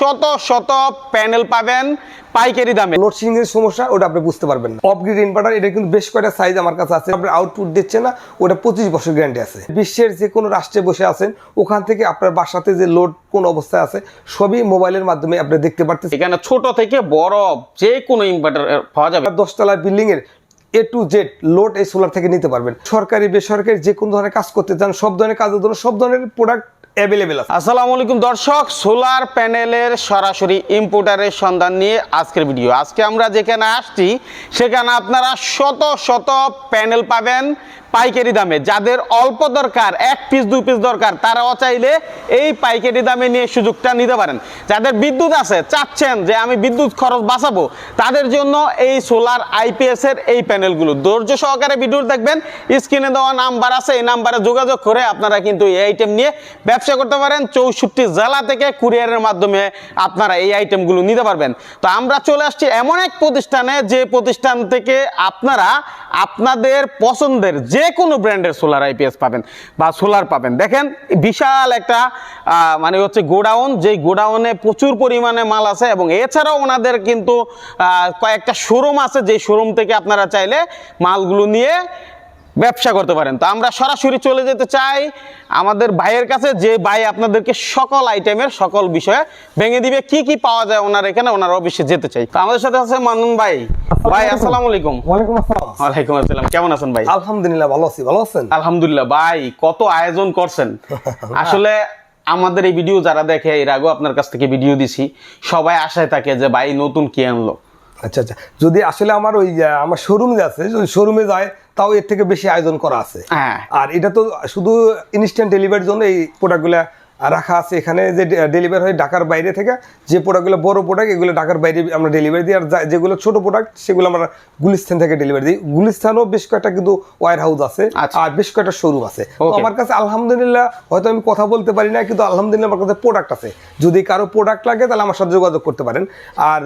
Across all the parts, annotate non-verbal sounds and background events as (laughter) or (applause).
শত শত প্যানেল পাবেন পাইকারি দামে। লোডশেডিং এর সমস্যা ওটা আপনি বুঝতে পারবেন না। অফগ্রিড ইনভার্টার এটা কিন্তু বেশ কয়টা সাইজ আমার কাছে আছে। আপনার আউটপুট দিচ্ছে না ওটা পঁচিশ বছর গ্যারান্টি আছে। বিশ্বের যে কোনো রাষ্ট্রে বসে আছেন ওখান থেকে আপনার বাসাতে যে লোড কোন অবস্থায় আছে সবই মোবাইলের মাধ্যমে আপনি দেখতে পারতেছেন। এখানে ছোট থেকে বড় যে কোনো ইনভার্টার পাওয়া যাবে। দশতলা বিল্ডিং এর এ টু জেড লোড এই সোলার থেকে নিতে পারবেন। সরকারি বেসরকারি যে কোনো ধরনের কাজ করতে চান সব ধরনের কাজের জন্য সব ধরনের প্রোডাক্ট অ্যাভেলেবেল আছে। আসসালামু আলাইকুম দর্শক, সোলার প্যানেলের সরাসরি ইম্পোর্টারের সন্ধান নিয়ে আজকের ভিডিও আজকে আমরা যেখানে আসছি, সেখানে আপনারা শত শত প্যানেল পাবেন। পাইকারি দামে, যাদের অল্প দরকার, এক পিস দুই পিস দরকার, তারাও চাইলে এই পাইকারি দামে নিয়ে সুযোগটা নিতে পারেন। যাদের বিদ্যুৎ আছে, চাচ্ছেন যে আমি বিদ্যুৎ খরচ বাঁচাবো, তাদের জন্য এই সোলার আইপিএস এর এই প্যানেলগুলো। ধৈর্য সহকারে ভিডিও দেখবেন, স্ক্রিনে দেওয়া নাম্বার আছে, এই নাম্বারে যোগাযোগ করে আপনারা কিন্তু এই আইটেম নিয়ে ব্যবসা করতে পারেন। চৌষট্টি জেলা থেকে কুরিয়ারের মাধ্যমে আপনারা এই আইটেমগুলো নিতে পারবেন। তো আমরা চলে আসছি এমন এক প্রতিষ্ঠানে, যে প্রতিষ্ঠান থেকে আপনারা আপনাদের পছন্দের যে কোনো ব্র্যান্ডের সোলার আইপিএস পাবেন বা সোলার পাবেন। দেখেন, বিশাল একটা মানে হচ্ছে গোডাউন, যেই গোডাউনে প্রচুর পরিমাণে মাল আছে এবং এছাড়াও ওনাদের কিন্তু কয়েকটা শোরুম আছে, যেই শোরুম থেকে আপনারা চাইলে মালগুলো নিয়ে ব্যবসা করতে পারেন। তো আমরা সরাসরি চলে যেতে চাই আমাদের ভাইয়ের কাছে। যে ভাই আপনাদেরকে সকল আইটেমের সকল বিষয়ে ভেঙে দিবে কি কি পাওয়া যায় ওনার এখানে ওনার অফিসে যেতে চাই। তো আমাদের সাথে আছে মান্নুন ভাই। ভাই আসসালামু আলাইকুম। ওয়ালাইকুম আসসালাম। ওয়ালাইকুম আসসালাম। কেমন আছেন ভাই? আলহামদুলিল্লাহ ভালো আছি। ভালো আছেন? আলহামদুলিল্লাহ। ভাই কত আয়োজন করছেন। (laughs) আসলে আমাদের এই ভিডিও যারা দেখে এর আগেও আপনার কাছ থেকে ভিডিও দিছি। সবাই আশায় থাকে যে ভাই নতুন কি আনলো? আচ্ছা আচ্ছা। যদি আসলে আমার ওই আমার শোরুমে আছে যদি শোরুমে যায় তাও এর থেকে বেশি আয়োজন করা আছে। হ্যাঁ। আর এটা তো শুধু ইনস্ট্যান্ট ডেলিভারির জন্য এই প্রোডাক্টগুলো রাখা আছে। এখানে যে ডেলিভারি হয় ঢাকার বাইরে থেকে যে প্রোডাক্টগুলো বড় প্রোডাক্ট এগুলো ঢাকার বাইরে আমরা ডেলিভারি দিই। আর যেগুলো ছোট প্রোডাক্ট সেগুলো আমরা গুলিস্তান থেকে ডেলিভারি দিই। গুলিস্তানও বেশ কয়েকটা কিন্তু ওয়ার হাউস আছে। আচ্ছা। আর বেশ কয়েকটা শোরুম আছে। আমার কাছে আলহামদুলিল্লাহ হয়তো আমি কথা বলতে পারি না কিন্তু আলহামদুলিল্লাহ আমার কাছে প্রোডাক্ট আছে। যদি কারও প্রোডাক্ট লাগে তাহলে আমার সাথে যোগাযোগ করতে পারেন। আর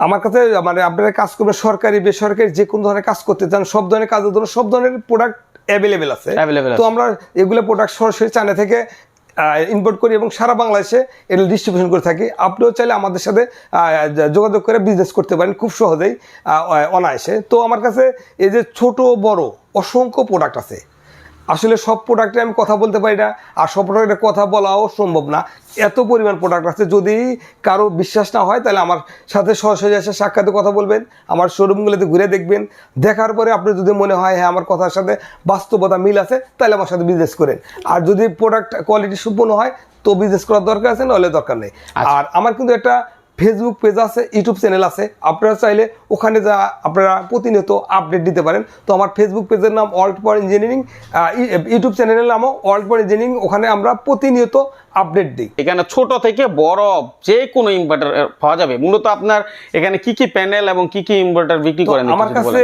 আমার কাছে মানে আপনারা কাজ করবেন সরকারি বেসরকারি যে কোনো ধরনের কাজ করতে চান সব ধরনের কাজের জন্য সব ধরনের প্রোডাক্ট অ্যাভেলেবেল আছে। তো আমরা এগুলো প্রোডাক্ট সরাসরি চায়না থেকে ইম্পোর্ট করি এবং সারা বাংলাদেশে এটা ডিস্ট্রিবিউশন করে থাকি। আপনিও চাইলে আমাদের সাথে যোগাযোগ করে বিজনেস করতে পারেন খুব সহজেই আহ, অনায়াসে। তো আমার কাছে এই যে ছোট বড় অসংখ্য প্রোডাক্ট আছে। আসলে সব প্রোডাক্টে আমি কথা বলতে পারি না আর সব প্রোডাক্টে কথা বলাও সম্ভব না। এত পরিমাণ প্রোডাক্ট আছে যদি কারও বিশ্বাস না হয় তাহলে আমার সাথে সরাসরি এসে সাক্ষাতে কথা বলবেন আমার শোরুমগুলোতে ঘুরে দেখবেন। দেখার পরে আপনি যদি মনে হয় হ্যাঁ আমার কথার সাথে বাস্তবতা মিল আছে তাহলে আমার সাথে বিজনেস করেন। আর যদি প্রোডাক্ট কোয়ালিটি সম্পূর্ণ হয় তো বিজনেস করার দরকার আছে নাহলে দরকার নেই। আর আমার কিন্তু একটা ফেসবুক পেজ আছে ইউটিউব চ্যানেল আছে। আপনারা চাইলে ওখানে যা আপনারা প্রতিনিয়ত আপডেট দিতে পারেন। তো আমার ফেসবুক পেজের নাম অল্ট পর ইঞ্জিনিয়ারিং ইউটিউব চ্যানেলের নামও অল্ট পর ইঞ্জিনিয়ারিং ওখানে আমরা প্রতিনিয়ত আপডেট দিই। এখানে ছোট থেকে বড় যে কোনো ইনভার্টার পাওয়া যাবে। মূলত আপনার এখানে কি কি প্যানেল এবং কি কি ইনভার্টার বিক্রি করেন আমার কাছে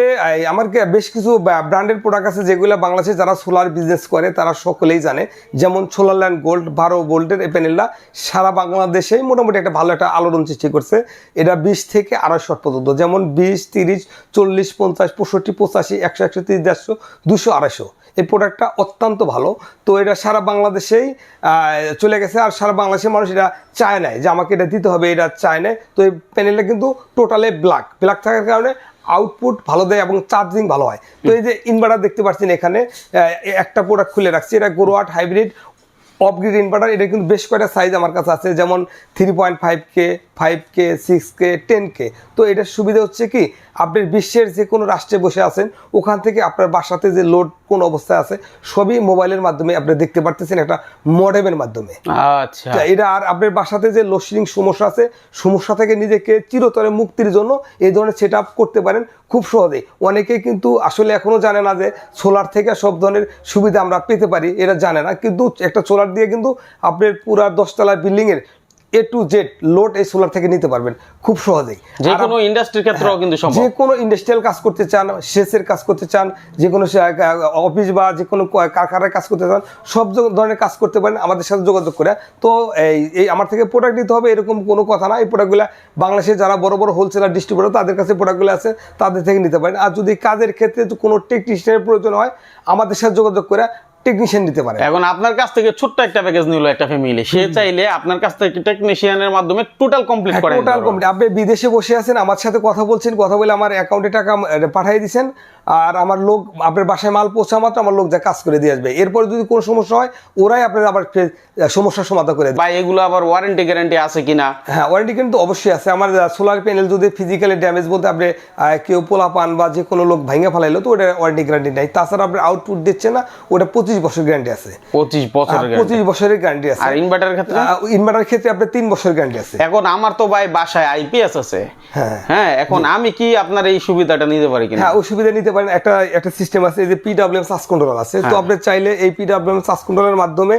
আমার বেশ কিছু ব্র্যান্ডের প্রোডাক্ট আছে যেগুলো বাংলাদেশে যারা সোলার বিজনেস করে তারা সকলেই জানে। যেমন সোলার ল্যান্ড গোল্ড বারো ভোল্টের এই প্যানেলটা সারা বাংলাদেশেই মোটামুটি একটা ভালো একটা আলোড়ন সৃষ্টি করছে। এটা বিশ থেকে আড়াইশো পর্যন্ত। যেমন বিশ তিরিশ চল্লিশ পঞ্চাশ পঁয়ষট্টি পঁচাশি একশো একশো তিরিশ দেড়শো দুশো আড়াইশো। এই প্রোডাক্টটা অত্যন্ত ভালো। তো এটা সারা বাংলাদেশেই চলে গেছে। আর সারা বাংলাদেশের মানুষ এটা চায় নাই যে আমাকে এটা দিতে হবে, এটা চায় নাই। তো এই প্যানেলটা কিন্তু টোটালে ব্ল্যাক ব্ল্যাক থাকার কারণে আউটপুট ভালো দেয় এবং চার্জিং ভালো হয়। তো এই যে ইনভার্টার দেখতে পাচ্ছেন এখানে একটা প্রোডাক্ট খুলে রাখছি। এটা গোরোয়াট হাইব্রিড অফগ্রিড ইনভার্টার এটা কিন্তু বেশ কয়টা সাইজ আমার কাছে আছে। যেমন three point five K five K six K ten K তো এটার সুবিধা হচ্ছে কি আপনি বিশ্বের যে কোনো রাষ্ট্রে বসে আছেন ওখান থেকে আপনার বাসাতে যে লোড কোন অবস্থায় আছে সবই মোবাইলের মাধ্যমে আপনি দেখতে পারতেছেন একটা মডেমের মাধ্যমে। আচ্ছা। এটা আর আপনার বাসাতে যে লোডশেডিং সমস্যা আছে সমস্যা থেকে নিজেকে চিরতরে মুক্তির জন্য এই ধরনের সেট করতে পারেন খুব সহজেই। অনেকেই কিন্তু আসলে এখনও জানে না যে সোলার থেকে সব ধরনের সুবিধা আমরা পেতে পারি এরা জানে না। কিন্তু একটা সোলার দিয়ে কিন্তু আপনার পুরা দশতলা বিল্ডিং এর এ টু জেড লোড এই সোলার থেকে নিতে পারবেন খুব সহজেই। যে কোনো ইন্ডাস্ট্রির ক্ষেত্রেও কিন্তু সম্ভব। যে কোনো ইন্ডাস্ট্রিয়াল কাজ করতে চান সেচের কাজ করতে চান যে কোনো অফিস বা যে কোনো কারখানায় কাজ করতে চান সব ধরনের কাজ করতে পারেন আমাদের সাথে যোগাযোগ করে। তো এই এই আমার থেকে প্রোডাক্ট নিতে হবে এরকম কোনো কথা না। এই প্রোডাক্টগুলো বাংলাদেশে যারা বড় বড় হোলসেলার ডিস্ট্রিবিউটার তাদের কাছে প্রোডাক্টগুলো আছে তাদের থেকে নিতে পারেন। আর যদি কাজের ক্ষেত্রে কোনো টেকনিশিয়ানের প্রয়োজন হয় আমাদের সাথে যোগাযোগ করে টেকনিশিয়ান নিতে পারেন এখন আপনার কাছ থেকে ছোট্ট একটা প্যাকেজ নিল একটা ফ্যামিলি সে চাইলে আপনার কাছ থেকে টেকনিশিয়ানের মাধ্যমে টোটাল কমপ্লিট করে টোটাল কমপ্লিট আপনি বিদেশে বসে আছেন আমার সাথে কথা বলছেন কথা বলে আমার অ্যাকাউন্টে টাকা পাঠিয়ে দিয়েছেন আর আমার লোক আপনার বাসায় মাল পৌঁছা মাত্র আমার লোক যা কাজ করে দিয়ে আসবে। এরপরে যদি কোনো সমস্যা হয় ওরাই আপনার আবার সমস্যার সমাধান করে দেবে। এগুলো আবার ওয়ারেন্টি গ্যারান্টি আছে কিনা? হ্যাঁ ওয়ারেন্টি কিন্তু অবশ্যই আছে। আমার সোলার প্যানেল যদি ফিজিক্যালি ড্যামেজ বলতে আপনি কেউ পোলা পান বা যে কোনো লোক ভাঙে ফেলাইলো তো ওটা ওয়ারেন্টি গ্যারান্টি নাই। তাছাড়া আপনার আউটপুট দিচ্ছে না ওটা পঁচিশ বছর গ্যারান্টি আছে। পঁচিশ guarantee। পঁচিশ বছরের গ্যারান্টি আছে। আর ইনভার্টারের ক্ষেত্রে? ইনভার্টার ক্ষেত্রে আপনার তিন বছর গ্যারান্টি আছে। এখন আমার তো ভাই বাসায় আইপিএস আছে। হ্যাঁ। হ্যাঁ এখন আমি কি আপনার এই সুবিধাটা নিতে পারি কিনা? হ্যাঁ ওই সুবিধা নিতে পারেন। একটা একটা সিস্টেম আছে যে পিডাব্লিউএম সার্চ কন্ট্রোল আছে। তো আপনি চাইলে এই পিডাব্লিউএম সার্চ কন্ট্রোলের মাধ্যমে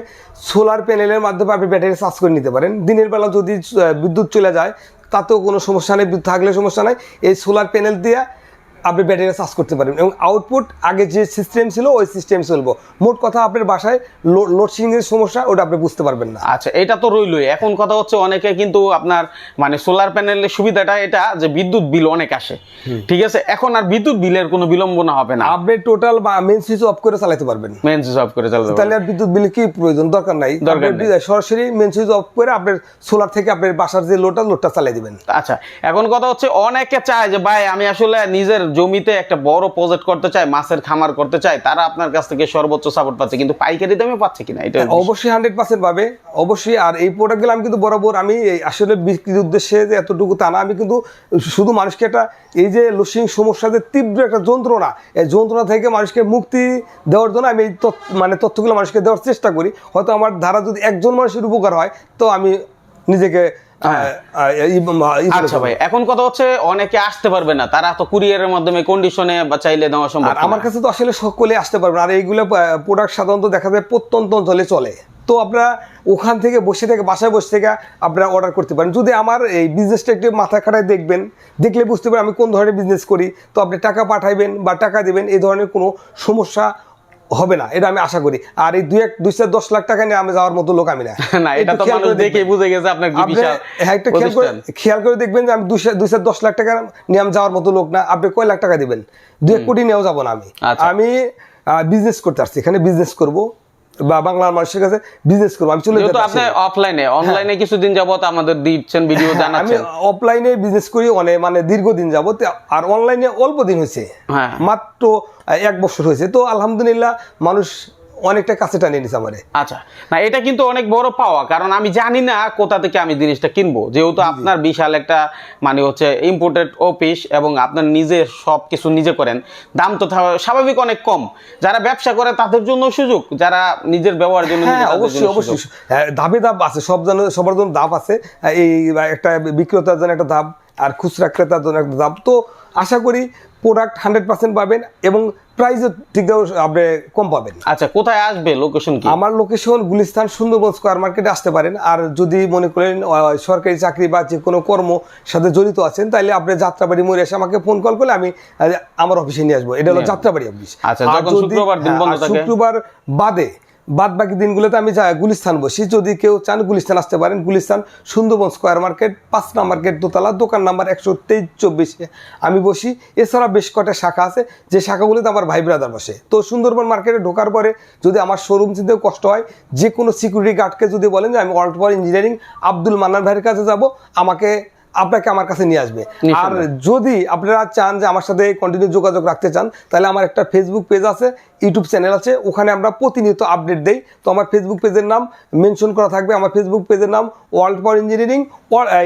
সোলার প্যানেলের মাধ্যমে আপনি ব্যাটারি চার্জ করে নিতে পারেন। দিনের বেলা যদি বিদ্যুৎ চলে যায় তাতেও কোনো সমস্যা নেই। বিদ্যুৎ থাকলে সমস্যা নাই। এই সোলার প্যানেল দিয়ে আপনি ব্যাটারি চার্জ করতে পারেন। এবং আউটপুট আগে যে সিস্টেম ছিল ওই সিস্টেম চলবো। মোট কথা আপনার বাসায় লোডশেডিং এর সমস্যা ওটা আপনি বুঝতে পারবেন না। আচ্ছা এটা তো রইলই। এখন কথা হচ্ছে অনেকে কিন্তু আপনার মানে সোলার প্যানেলের সুবিধাটা এটা যে বিদ্যুৎ বিল অনেক আসে। ঠিক আছে? এখন আর বিদ্যুৎ বিলের কোনো বিলম্বনা হবে না। আপনি টোটাল বা মেন সুইচ অফ করে চালাতে পারবেন। মেন সুইচ অফ করে চালাতে তাহলে আর বিদ্যুৎ বিল কি প্রয়োজন? দরকার নাই। দরকার আপনি সরাসরি মেন সুইচ অফ করে আপনার সোলার থেকে আপনার বাসার যে লোডটা লোডটা চালিয়ে দিবেন। আচ্ছা এখন কথা হচ্ছে অনেকে চায় যে ভাই আমি আসলে নিজের জমিতে একটা বড় প্রজেক্ট করতে চাই মাছের খামার করতে চাই তারা আপনার কাছ থেকে সর্বোচ্চ সাপোর্ট পাচ্ছে। কিন্তু পাইকারি দামে পাচ্ছে কিনা? এটা অবশ্যই হান্ড্রেড পার্সেন্ট পাবে। অবশ্যই আর এই প্রোডাক্টগুলো আমি কিন্তু বরাবর আমি এই আসলে বিক্রির উদ্দেশ্যে যে এতটুকু তা না আমি কিন্তু শুধু মানুষকে একটা এই যে লসিং সমস্যা যে তীব্র একটা যন্ত্রণা এই যন্ত্রণা থেকে মানুষকে মুক্তি দেওয়ার জন্য আমি এই তথ্য- মানে তথ্যগুলো মানুষকে দেওয়ার চেষ্টা করি। হয়তো আমার ধারা যদি একজন মানুষের উপকার হয় তো আমি নিজেকে আচ্ছা ভাই এখন কথা হচ্ছে অনেকে আসতে পারবে না তারা তো কুরিয়ারের মাধ্যমে কন্ডিশনে বা চাইলে দেওয়া সম্ভব আমার কাছে তো আসলে সকলে আসতে পারবেন আর এইগুলো প্রোডাক্ট সাধারণত দেখা যায় প্রত্যন্ত অঞ্চলে চলে। তো আপনারা ওখান থেকে বসে থেকে বাসায় বসে থেকে আপনারা অর্ডার করতে পারেন। যদি আমার এই বিজনেসটা একটু মাথা খাটায় দেখবেন দেখলে বুঝতে পারেন আমি কোন ধরনের বিজনেস করি। তো আপনি টাকা পাঠাইবেন বা টাকা দেবেন এই ধরনের কোনো সমস্যা হবে না এটা আমি আশা করি। আর এই দুই এক দুই চার দশ লাখ টাকা নিয়ে আমি যাওয়ার মতো লোক আমি না। (laughs) না এটা তো খেয়াল মানুষ করে দেখে দেখবেন। বুঝে গেছে আপনার কি বিশাল হ্যাঁ, একটা খেয়াল করে খেয়াল করে দেখবেন যে আমি দুই চার দশ লাখ টাকা নিয়ে আমি যাওয়ার মতো লোক না। আপনি কয় লাখ টাকা দিবেন? দুই এক কোটি নিয়েও যাব না আমি। আচ্ছা। আমি বিজনেস করতে আসছি। এখানে বিজনেস করব। বা বাংলার মানুষের কাছে বিজনেস করব। আমি চলে যেতে আপনি অফলাইনে অনলাইনে কিছুদিন যাবত আমাদের দিচ্ছেন ভিডিও আমি অফলাইনে বিজনেস করি অনেক মানে দীর্ঘদিন যাবত আর অনলাইনে অল্প দিন হয়েছে। হ্যাঁ। মাত্র এক বছর হয়েছে। তো আলহামদুলিল্লাহ মানুষ অনেকটা কাছে টানিয়ে নিছে আমারে। আচ্ছা না এটা কিন্তু অনেক বড় পাওয়া কারণ আমি জানি না কোথা থেকে আমি জিনিসটা কিনবো। যেহেতু আপনার বিশাল একটা মানে হচ্ছে ইম্পোর্টেড অফিস এবং আপনার নিজে সব কিছু নিজে করেন দাম তো স্বাভাবিক অনেক কম। যারা ব্যবসা করে তাদের জন্য সুযোগ যারা নিজের ব্যবহারের জন্য হ্যাঁ অবশ্যই অবশ্যই। হ্যাঁ, ধাপে ধাপ আছে সব জন সবার জন্য ধাপ আছে। এই একটা বিক্রেতার জন্য একটা ধাপ আর খুচরা ক্রেতার জন্য একটা ধাপ। তো আশা করি প্রোডাক্ট হান্ড্রেড পার্সেন্ট পাবেন এবং প্রাইসও ঠিক আপনি কম পাবেন। আচ্ছা কোথায় আসবে? লোকেশন কি? আমার লোকেশন গুলিস্তান সুন্দরবন স্কোয়ার মার্কেটে আসতে পারেন। আর যদি মনে করেন সরকারি চাকরি বা যে কোনো কর্ম সাথে জড়িত আছেন তাহলে আপনি যাত্রাবাড়ি মোড়ে এসে আমাকে ফোন কল করলে আমি আমার অফিসে নিয়ে আসব। এটা হলো যাত্রাবাড়ি অফিস আচ্ছা, আর যদি- শুক্রবার হ্যাঁ? শুক্রবার বাদে বাদ বাকি দিনগুলোতে আমি যা গুলিস্তান বসি। যদি কেউ চান গুলিস্তান আসতে পারেন, গুলিস্তান সুন্দরবন স্কোয়ার মার্কেট, পাঁচ নাম্বার গেট দোতলা, দোকান নাম্বার একশো তেইশ, চব্বিশে আমি বসি। এছাড়া বেশ কটা শাখা আছে, যে শাখাগুলোতে আমার ভাই ব্রাদার বসে। তো সুন্দরবন মার্কেটে ঢোকার পরে যদি আমার শোরুম চিনতেও কষ্ট হয় যে কোনো সিকিউরিটি গার্ডকে যদি বলেন যে আমি অল্ট ইঞ্জিনিয়ারিং আব্দুল মান্নান ভাইয়ের কাছে যাব, আমাকে আপনাকে আমার কাছে নিয়ে আসবে। আর যদি আপনারা চান যে আমার সাথে কন্টিনিউ যোগাযোগ রাখতে চান তাহলে আমার একটা ফেসবুক পেজ আছে ইউটিউব চ্যানেল আছে ওখানে আমরা প্রতিনিয়ত আপডেট দেই। তো আমার ফেসবুক পেজের নাম মেনশন করা থাকবে। আমার ফেসবুক পেজের নাম ওয়ার্ল্ড ফর ইঞ্জিনিয়ারিং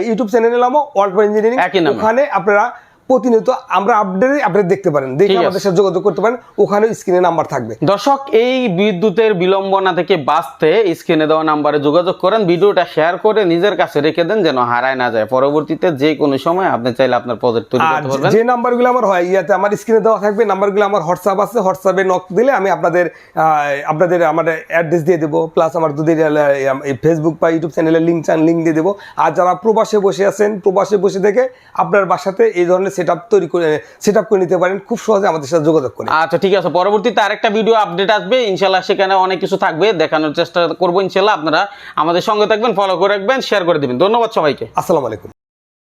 ইউটিউব চ্যানেলের নামও ওয়ার্ল্ড ফর ইঞ্জিনিয়ারিং ওখানে আপনারা প্রতিনিয়ত আমরা আপডেট আপডেট দেখতে পারেন। দেখে আমাদের সাথে যোগাযোগ করতে পারেন। ওখানে স্ক্রিনে নাম্বার থাকবে। দর্শক এই বিদ্যুতের বিলম্বনা থেকে বাঁচতে স্ক্রিনে দেওয়া নাম্বারে যোগাযোগ করেন। ভিডিওটা শেয়ার করে নিজের কাছে রেখে দেন যেন হারায় না যায়। পরবর্তীতে যে কোনো সময় আপনি চাইলে আপনার প্রজেক্ট তৈরি করতে পারবেন। যে নাম্বারগুলো আমার হয় ইয়াতে আমার স্ক্রিনে দেওয়া থাকবে। নাম্বারগুলো আমার হোয়াটসঅ্যাপ আছে। হোয়াটসঅ্যাপে নক দিলে আমি আপনাদের আপনাদের আমার অ্যাড্রেস দিয়ে দেবো। প্লাস আমার যদি ফেসবুক বা ইউটিউব চ্যানেলের লিঙ্ক চান লিঙ্ক দিয়ে দেবো। আর যারা প্রবাসে বসে আছেন প্রবাসে বসে থেকে আপনার বাসাতে এই ধরনের সেট তৈরি করে সেট করে নিতে পারেন খুব সহজে আমাদের সাথে যোগাযোগ করে। আচ্ছা ঠিক আছে। পরবর্তীতে আরেকটা ভিডিও আপডেট আসবে। ইনশাল্লাহ সেখানে অনেক কিছু থাকবে। দেখানোর চেষ্টা করব ইনশাল্লাহ আপনারা আমাদের সঙ্গে থাকবেন ফলো করে রাখবেন শেয়ার করে দিবেন। ধন্যবাদ সবাইকে। আসসালামু আলাইকুম।